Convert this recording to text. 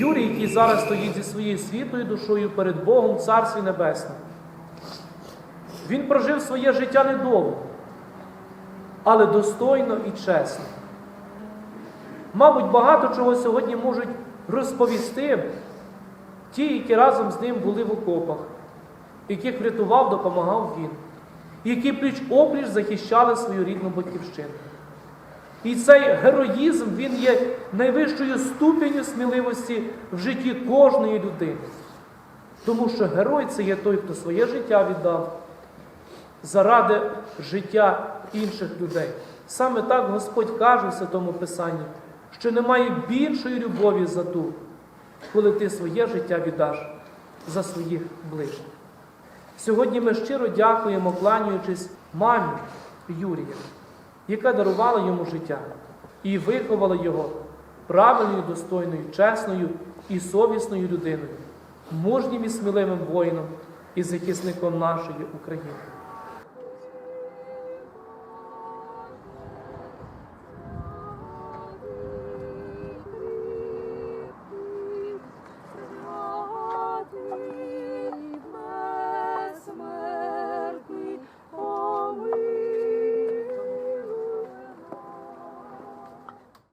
Юрій, який зараз стоїть зі своєю світлою душою перед Богом в Царстві Небесному. Він прожив своє життя недовго, але достойно і чесно. Мабуть, багато чого сьогодні можуть розповісти ті, які разом з ним були в окопах, яких врятував, допомагав він, які пліч опліч захищали свою рідну батьківщину. І цей героїзм він є найвищою ступенью сміливості в житті кожної людини. Тому що герой це є той, хто своє життя віддав заради життя інших людей. Саме так Господь каже в Святому Писанні, що немає більшої любові за ту, коли ти своє життя віддаш за своїх ближніх. Сьогодні ми щиро дякуємо, кланяючись мамі Юрія, яка дарувала йому життя і виховала його правильною, достойною, чесною і совісною людиною, мужнім і сміливим воїном і захисником нашої України.